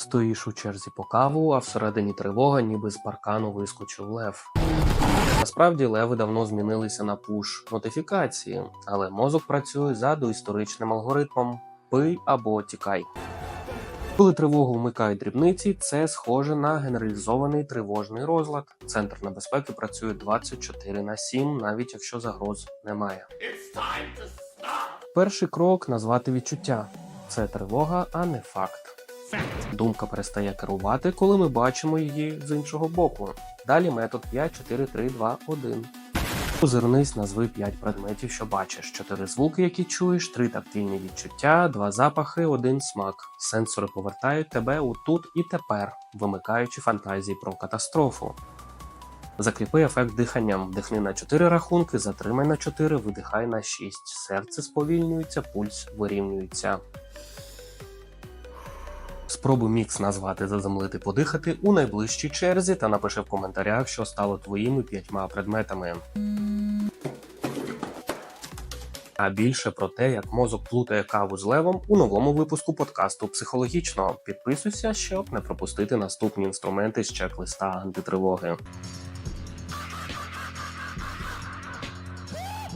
Стоїш у черзі по каву, а всередині тривога, ніби з паркану вискочив лев. Насправді леви давно змінилися на пуш нотифікації, але мозок працює за доісторичним алгоритмом пий або тікай. Коли тривогу вмикають дрібниці, це схоже на генералізований тривожний розлад. Центр небезпеки працює 24 на 7, навіть якщо загроз немає. Перший крок назвати відчуття. Це тривога, а не факт. Думка перестає керувати, коли ми бачимо її з іншого боку. Далі метод 5, 4, 3, 2, 1. Озирнись, назви 5 предметів, що бачиш, 4 звуки, які чуєш, 3 тактильні відчуття, 2 запахи, 1 смак. Сенсори повертають тебе у тут і тепер, вимикаючи фантазії про катастрофу. Закріпи ефект диханням. Вдихни на 4 рахунки, затримай на 4, видихай на 6. Серце сповільнюється, пульс вирівнюється. Спробуй мікс назвати заземлити подихати у найближчій черзі та напиши в коментарях, що стало твоїми п'ятьма предметами. А більше про те, як мозок плутає каву з левом у новому випуску подкасту психологічно. Підписуйся, щоб не пропустити наступні інструменти з чек-листа антитривоги.